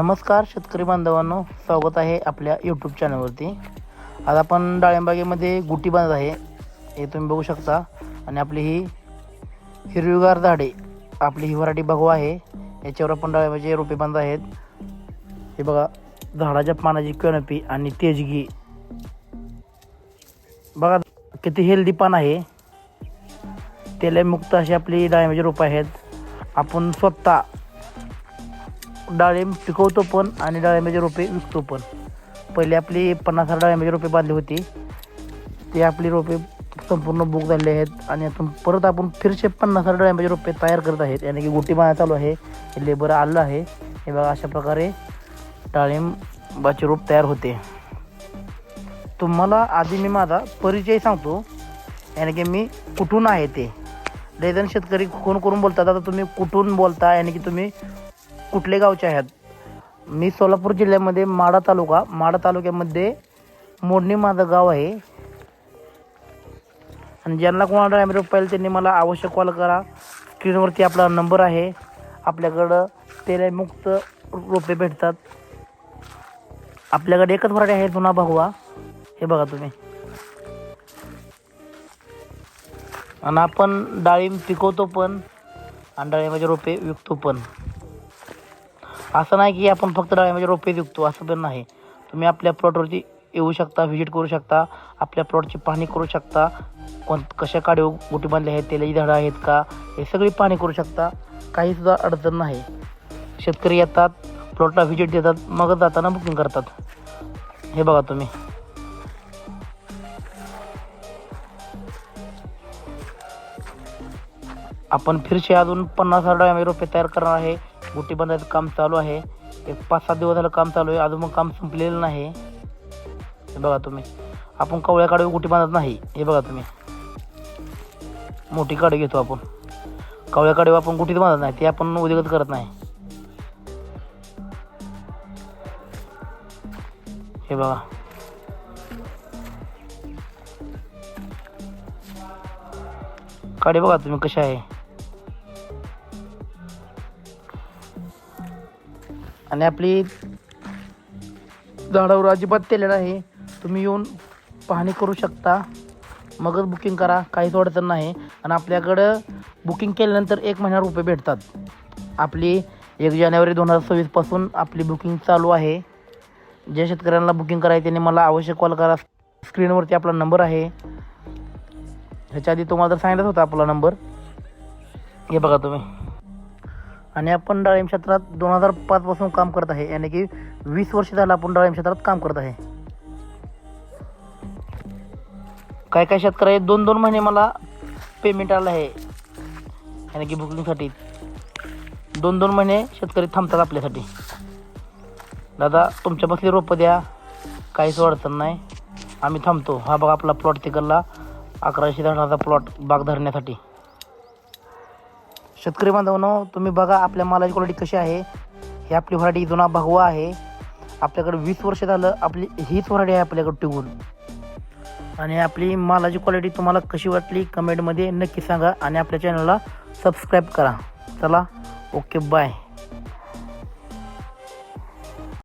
नमस्कार शेतकरी बांधवांनो. स्वागत आहे आपल्या यूट्यूब चॅनलवरती आज आपण डाळिंबागेमध्ये गुटी बांधत आहे. हे तुम्ही बघू शकता. आणि आपली ही हिरवीगार झाडे आपली ही वराठी भगवा आहे. याच्यावर आपण डाळिंबाचे रोपे बांधत आहेत. हे बघा झाडाच्या पानाची कणपी आणि तेजगी. बघा किती हेल्दी पान आहे. तेलमुक्त अशी आपली डाळिंबाची रोपं आहेत. आपण स्वतः डाळिंब पिकवतो पण आणि डाळिंबाची रोपे विकतो पण. पहिले आपली पन्नास हजार डाळिंबाची रोपे बांधली होती. ती आपली रोपे संपूर्ण बुक झालेली आहेत आणि आता परत आपण फिरशे पन्नास हजार डाळिंबाचे रोपे तयार करत आहेत. यानी की गोटी बांधा चालू आहे लेबर आलं आहे. हे बघा अशा प्रकारे डाळिंबाचे रोप तयार होते. तुम्हाला आधी मी माझा परिचय सांगतो. यानी की मी कुठून आहे ते. लयजण शेतकरी कोण करून बोलतात आता तुम्ही कुठून बोलता? यानी की तुम्ही कुठले गावचे आहेत? मी सोलापूर जिल्ह्यामध्ये माडा तालुका माडा तालुक्यामध्ये मोडणी माझं गाव आहे. आणि ज्यांना कोणाला ड्रायव्हर पाहिजे त्यांनी मला आवश्यक कॉल करा. स्क्रीनवरती आपला नंबर आहे. आपल्याकडं तेलमुक्त रोपे भेटतात. आपल्याकडे एकच मराठी आहे जुना भगवा. हे बघा तुम्ही. आणि आपण डाळिंब पिकवतो पण आणि डाळिंबाचे रोपे विकतो पण. असं नाही की आपण फक्त डाळिंबाचे म्हणजे रोपे विकतो असं पण नाही. तुम्ही आपल्या प्लॉटवरती येऊ शकता व्हिजिट करू शकता आपल्या प्लॉटची पाहणी करू शकता. कोण कशा काढे गुटी बांधले आहेत तेलाची झाडं आहेत का हे सगळी पाहणी करू शकता. काहीसुद्धा अडचण नाही. शेतकरी येतात प्लॉटला व्हिजिट देतात मग जाताना बुकिंग करतात. हे बघा तुम्ही. आपण फिरशे अजून पन्नास हजार डाळिंबाचे रोपे तयार करणार आहे. गुट्टी बांधायचं काम चालू आहे. एक पाच सात दिवस झालं काम चालू आहे. अजून मग काम संपलेलं नाही. हे बघा तुम्ही. आपण कवळ्या काढू गुट्टी बांधत नाही. हे बघा तुम्ही. मोठी काडी घेतो आपण. कवळ्या काढू आपण गुटीत बांधत नाही. ते आपण उद्योगच करत नाही. हे बघा. काडी बघा तुम्ही कशा आहे. आणि आपली झाडावर अजिबात तेल आहे तुम्ही येऊन पाहणी करू शकता. मगच बुकिंग करा. काहीच अडचण नाही. आणि आपल्याकडं बुकिंग केल्यानंतर एक महिना रुपये भेटतात. आपली एक जानेवारी दोन हजार सव्वीसपासून आपली बुकिंग चालू आहे. ज्या शेतकऱ्यांना बुकिंग करायची त्यांनी मला आवश्यक कॉल करा. स्क्रीनवरती आपला नंबर आहे. ह्याच्या आधी तुम्हाला तर सांगितलं होता आपला नंबर हे बघा तुम्ही. आणि आपण डाळिंब क्षेत्रात दोन हजार पाचपासून काम करत आहे. याने की वीस वर्ष झालं आपण डाळिंब क्षेत्रात काम करत आहे. काय काय शेतकरी दोन दोन महिने मला पेमेंट आलं आहे. याने की बुकिंगसाठी दोन दोन महिने शेतकरी थांबतात आपल्यासाठी. दादा तुमच्या बसली रोपं द्या. काहीच अडचण नाही. आम्ही थांबतो. हा बघा आपला प्लॉट तिकडला. अकराशे झाडाचा प्लॉट बाग धरण्यासाठी. शेतकरी बांधवांनो तुम्ही बघा आपल्या मालाची क्वालिटी कशी आहे. ही आपली व्हरायटी जुना भगवा आहे. आपल्याकडे वीस वर्ष झालं आपली हीच व्हरायटी आहे आपल्याकडे टिकून. आणि आपली मालाची क्वालिटी तुम्हाला कशी वाटली कमेंटमध्ये नक्की सांगा. आणि आपल्या चॅनलला सबस्क्राईब करा. चला ओके बाय